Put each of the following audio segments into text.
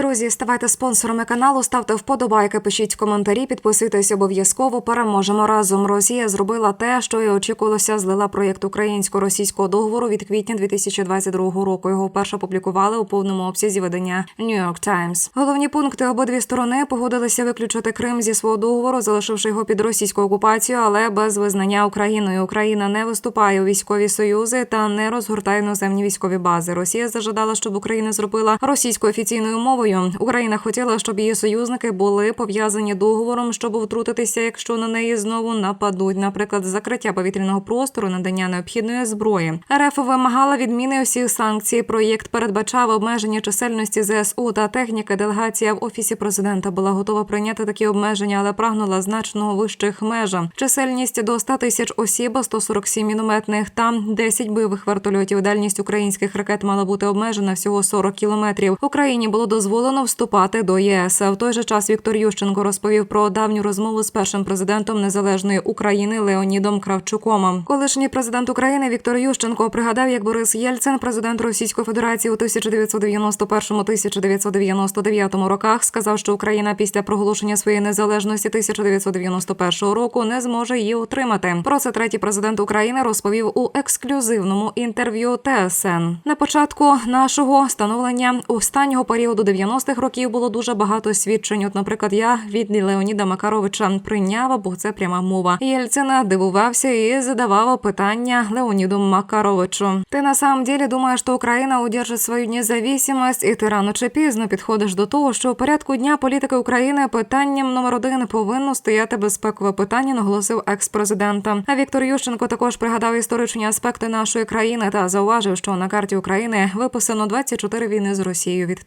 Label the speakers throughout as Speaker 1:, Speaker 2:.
Speaker 1: Друзі, ставайте спонсорами каналу, ставте вподобайки, пишіть коментарі, підписуйтесь обов'язково. Переможемо разом. Росія зробила те, що і очікувалося. Злила проєкт українсько-російського договору від квітня 2022 року. Його вперше публікували у повному обсязі видання New York Times. Головні пункти обидві сторони погодилися виключити Крим зі свого договору, залишивши його під російську окупацію, але без визнання Україною. Україна не виступає у військові союзи та не розгортає іноземні військові бази. Росія зажадала, щоб Україна зробила російську офіційною мовою. Україна хотіла, щоб її союзники були пов'язані договором, щоб втрутитися, якщо на неї знову нападуть. Наприклад, закриття повітряного простору, надання необхідної зброї. РФ вимагала відміни усіх санкцій. Проєкт передбачав обмеження чисельності ЗСУ та техніки. Делегація в офісі президента була готова прийняти такі обмеження, але прагнула значно вищих меж. Чисельність до 100 тисяч осіб, 147 мінометних та 10 бойових вертольотів. Дальність українських ракет мала бути обмежена всього 40 кілометрів. Україні було дозволено вступати до ЄС. В той же час Віктор Ющенко розповів про давню розмову з першим президентом незалежної України Леонідом Кравчуком. Колишній президент України Віктор Ющенко пригадав, як Борис Єльцин, президент Російської Федерації у 1991-1999 роках, сказав, що Україна після проголошення своєї незалежності 1991 року не зможе її отримати. Про це третій президент України розповів у ексклюзивному інтерв'ю ТСН. На початку нашого становлення останнього періоду 90-х років було дуже багато свідчень. От, наприклад, я від Леоніда Макаровича прийняв, бо це пряма мова. Єльцина дивувався і задавав питання Леоніду Макаровичу. Ти на самом деле думаєш, що Україна удержить свою независимость, і ти рано чи пізно підходиш до того, що у порядку дня політики України питанням номер один повинно стояти безпекове питання, наголосив екс-президент. А Віктор Ющенко також пригадав історичні аспекти нашої країни та зауважив, що на карті України виписано 24 війни з Росією від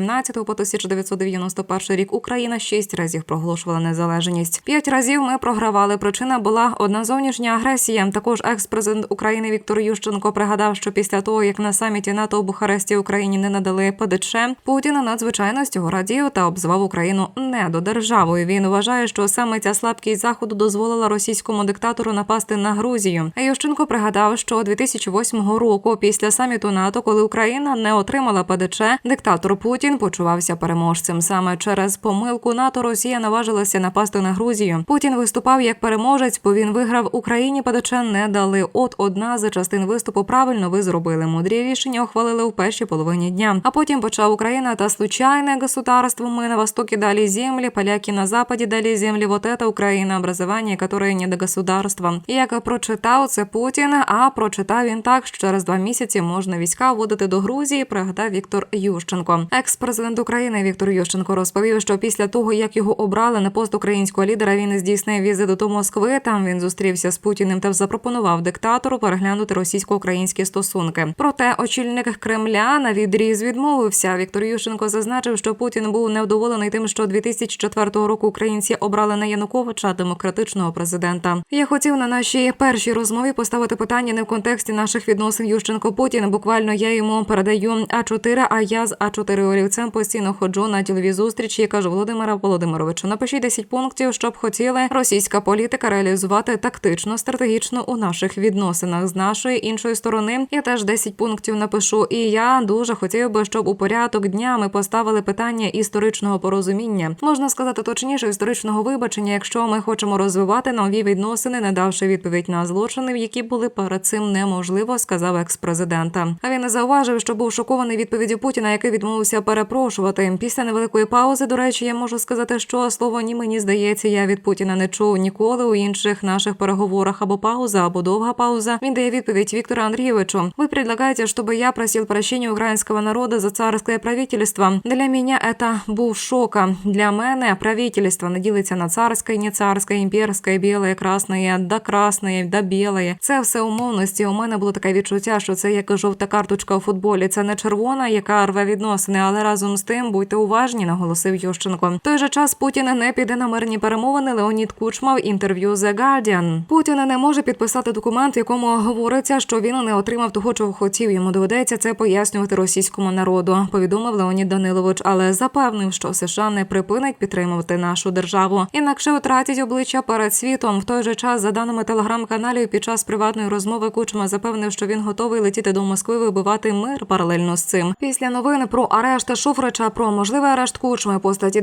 Speaker 1: 1917 по 1991 рік. Україна шість разів проголошувала незалежність. П'ять разів ми програвали. Причина була одна зовнішня агресія. Також екс-президент України Віктор Ющенко пригадав, що після того як на саміті НАТО у Бухаресті Україні не надали ПДЧ, Путін надзвичайно з цього радів та обзвав Україну недодержавою. Він вважає, що саме ця слабкість заходу дозволила російському диктатору напасти на Грузію. Ющенко пригадав, що 2008 року, після саміту НАТО, коли Україна не отримала ПДЧ, диктатор Путін почувався переможцем. Саме через помилку НАТО Росія наважилася напасти на Грузію. Путін виступав як переможець, бо він виграв Україні ПДЧ не дали. От одна з частин виступу правильно ви зробили. Мудрі рішення ухвалили у першій половині дня. А потім почав Україна та случайне государство. Мы на востоке дали земли, поляки на западі дали землі. Вот это Україна, образування, которое не до государства. І як прочитав це Путін, а прочитав він так, що через два місяці можна війська вводити до Грузії. Пригадав Віктор Ющенко. Екс-президент України Віктор Ющенко розповів, що після того як його обрали на пост українського лідера, він здійснив візит до Москви. Там він зустрівся з Путіним та запропонував диктатору переглянути російсько-українські стосунки. Проте очільник Кремля на відріз відмовився. Віктор Ющенко зазначив, що Путін був невдоволений тим, що 2004 року українці обрали не Януковича, а демократичного президента. Я хотів на нашій першій розмові поставити питання не в контексті наших відносин Ющенко Путін. Буквально я йому передаю А 4 а я з А 4 олівцем постійно ходжу на ділові зустрічі. і кажу Володимира Володимировичу, напишіть 10 пунктів, щоб хотіли російська політика реалізувати тактично, стратегічно у наших відносинах з нашої іншої сторони. Я теж 10 пунктів напишу. І я дуже хотів би, щоб у порядок дня ми поставили питання історичного порозуміння. Можна сказати точніше історичного вибачення, якщо ми хочемо розвивати нові відносини, не давши відповідь на злочини, які були перед цим неможливо, сказав екс-президента. А він не зауважив, що був шокований відповіддю Путіна, який відмовився перепрошувати. Після невеликої паузи, до речі, я можу сказати, що слово ні мені здається, я від Путіна не чув ніколи у інших наших переговорах або пауза, або довга пауза. Він дає відповідь Віктору Андрійовичу. Ви предлагаете, чтобы я просил прощения украинского народа за царское правительство. Для меня это був шока. Для мене правительство не ділиться на царське, не царське, імперське, біле, красне, да красне, да біле. Це все умовності. У мене було таке відчуття, що це як жовта карточка у футболі. Це не червона, яка рве відносини, але разом з тим будьте уважні, наголосив Ющенко. Той же час Путін не піде на мирні перемовини. Леонід Кучма в інтерв'ю The Guardian. Путін не може підписати документ, в якому говориться, що він не отримав того, чого хотів. Йому доведеться це пояснювати російському народу. Повідомив Леонід Данилович, але запевнив, що США не припинить підтримувати нашу державу. Інакше втратять обличчя перед світом. В той же час, за даними телеграм-каналів, під час приватної розмови Кучма запевнив, що він готовий летіти до Москви вибивати мир паралельно з цим. Після новини про арешт арешт Шуфрича, про можливий арешт Кучми по статті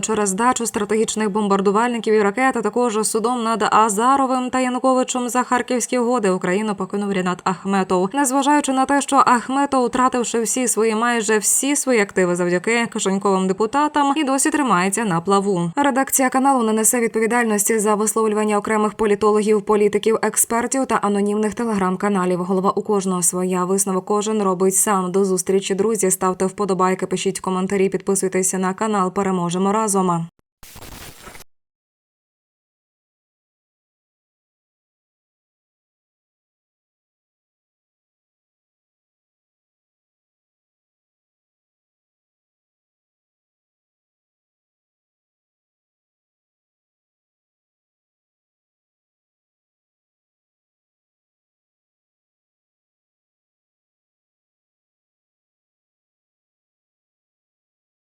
Speaker 1: через здачу стратегічних бомбардувальників і ракет, а також судом над Азаровим та Януковичем за харківські угоди Україну покинув Рінат Ахметов. Незважаючи на те, що Ахметов, втративши всі свої майже всі свої активи завдяки кишеньковим депутатам, і досі тримається на плаву. Редакція каналу не несе відповідальності за висловлювання окремих політологів, політиків, експертів та анонімних телеграм-каналів. Голова у кожного своя висновок кожен робить сам. До зустрічі, друзі. Ставте вподобайки, пишіть коментарі, підписуйтеся на канал. Переможемо разом.